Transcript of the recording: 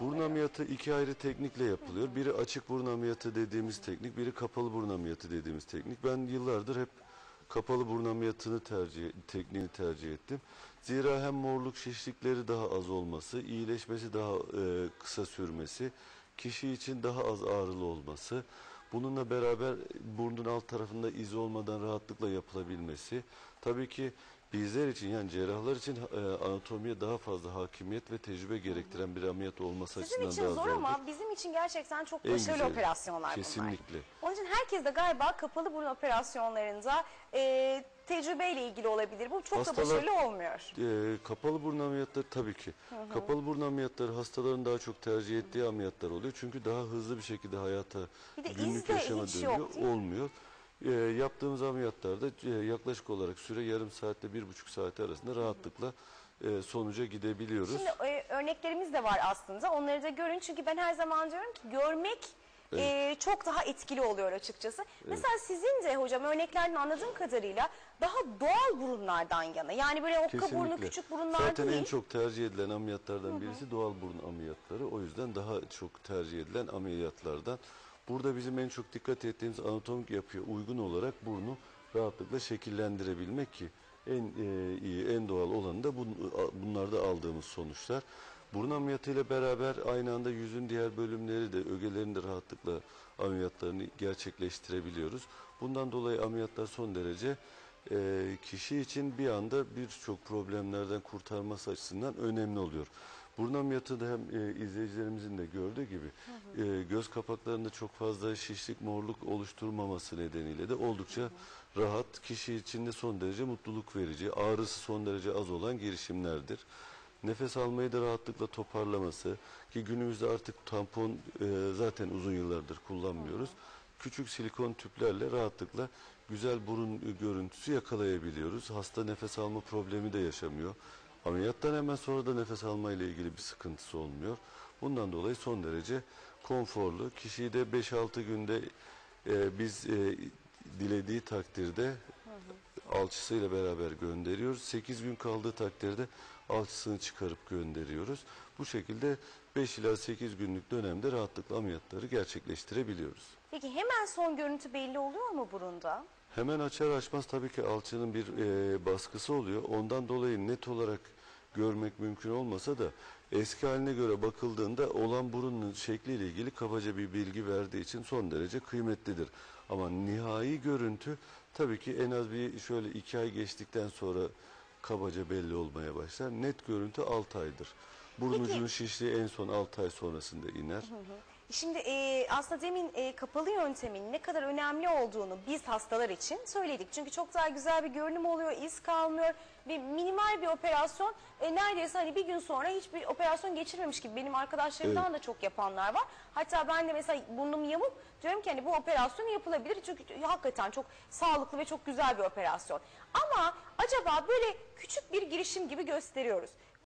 Burun ameliyatı iki ayrı teknikle yapılıyor. Biri açık burun ameliyatı dediğimiz teknik, biri kapalı burun ameliyatı dediğimiz teknik. Ben yıllardır hep kapalı burun ameliyatını tercih, tekniğini tercih ettim. Zira hem morluk şişlikleri daha az olması, iyileşmesi daha e, kısa sürmesi, kişi için daha az ağrılı olması, bununla beraber burnun alt tarafında iz olmadan rahatlıkla yapılabilmesi, tabii ki bizler için yani cerrahlar için e, anatomiye daha fazla hakimiyet ve tecrübe gerektiren bir ameliyat olması Sizin açısından için daha zor zordur. ama bizim için gerçekten çok En başarılı güzeli. operasyonlar bunlar. Kesinlikle. Onun için herkes de galiba kapalı burun operasyonlarında e, tecrübeyle ilgili olabilir. Bu çok da Hastalar- başarılı olmuyor. Ee, kapalı burun ameliyatları tabii ki. Kapalı burun ameliyatları hastaların daha çok tercih ettiği ameliyatlar oluyor. Çünkü daha hızlı bir şekilde hayata Bir de iz günlük de yaşama hiç dönüyor. yok, değil mi? Olmuyor. Ee, yaptığımız ameliyatlarda e, yaklaşık olarak süre yarım saatle bir buçuk saat arasında rahatlıkla e, sonuca gidebiliyoruz. Şimdi e, örneklerimiz de var aslında. Onları da görün. Çünkü ben her zaman diyorum ki görmek e, çok daha etkili oluyor açıkçası. Mesela sizin de hocam örneklerden anladığım kadarıyla daha doğal burunlardan yana. Yani böyle okka burnu, Kesinlikle. küçük burunlar Zaten değil. en çok tercih edilen ameliyatlardan birisi doğal burun ameliyatları. O yüzden daha çok tercih edilen ameliyatlardan. Burada bizim en çok dikkat ettiğimiz anatomik yapıya uygun olarak burnu rahatlıkla şekillendirebilmek ki en e, iyi, en doğal olanı da bun- bunlarda aldığımız sonuçlar. Burun ameliyatıyla beraber aynı anda yüzün diğer bölümleri de ögelerini de rahatlıkla ameliyatlarını gerçekleştirebiliyoruz. Bundan dolayı ameliyatlar son derece e, kişi için bir anda birçok problemlerden kurtarması açısından önemli oluyor. Burun ameliyatı da hem e, izleyicilerimizin de gördüğü gibi e, göz kapaklarında çok fazla şişlik, morluk oluşturmaması nedeniyle de oldukça rahat, kişi için de son derece mutluluk verici, ağrısı son derece az olan girişimlerdir. Nefes almayı da rahatlıkla toparlaması ki günümüzde artık tampon e, zaten uzun yıllardır kullanmıyoruz. Küçük silikon tüplerle rahatlıkla güzel burun görüntüsü yakalayabiliyoruz. Hasta nefes alma problemi de yaşamıyor. Ameliyattan hemen sonra da nefes alma ile ilgili bir sıkıntısı olmuyor. Bundan dolayı son derece konforlu. Kişiyi de 5-6 günde e, biz e, dilediği takdirde alçısıyla beraber gönderiyoruz. 8 gün kaldığı takdirde alçısını çıkarıp gönderiyoruz. Bu şekilde 5 ila 8 günlük dönemde rahatlıkla ameliyatları gerçekleştirebiliyoruz. Peki hemen son görüntü belli oluyor mu burunda? Hemen açar açmaz tabii ki alçının bir e, baskısı oluyor. Ondan dolayı net olarak görmek mümkün olmasa da eski haline göre bakıldığında olan burunun şekliyle ilgili kabaca bir bilgi verdiği için son derece kıymetlidir. Ama nihai görüntü tabii ki en az bir şöyle iki ay geçtikten sonra kabaca belli olmaya başlar. Net görüntü 6 aydır. Burun Peki- şişliği en son 6 ay sonrasında iner. Şimdi e, aslında demin e, kapalı yöntemin ne kadar önemli olduğunu biz hastalar için söyledik. Çünkü çok daha güzel bir görünüm oluyor, iz kalmıyor. Bir minimal bir operasyon e, neredeyse hani bir gün sonra hiçbir operasyon geçirmemiş gibi benim arkadaşlarımdan da çok yapanlar var. Hatta ben de mesela burnum yamuk diyorum ki hani bu operasyon yapılabilir. Çünkü hakikaten çok sağlıklı ve çok güzel bir operasyon. Ama acaba böyle küçük bir girişim gibi gösteriyoruz.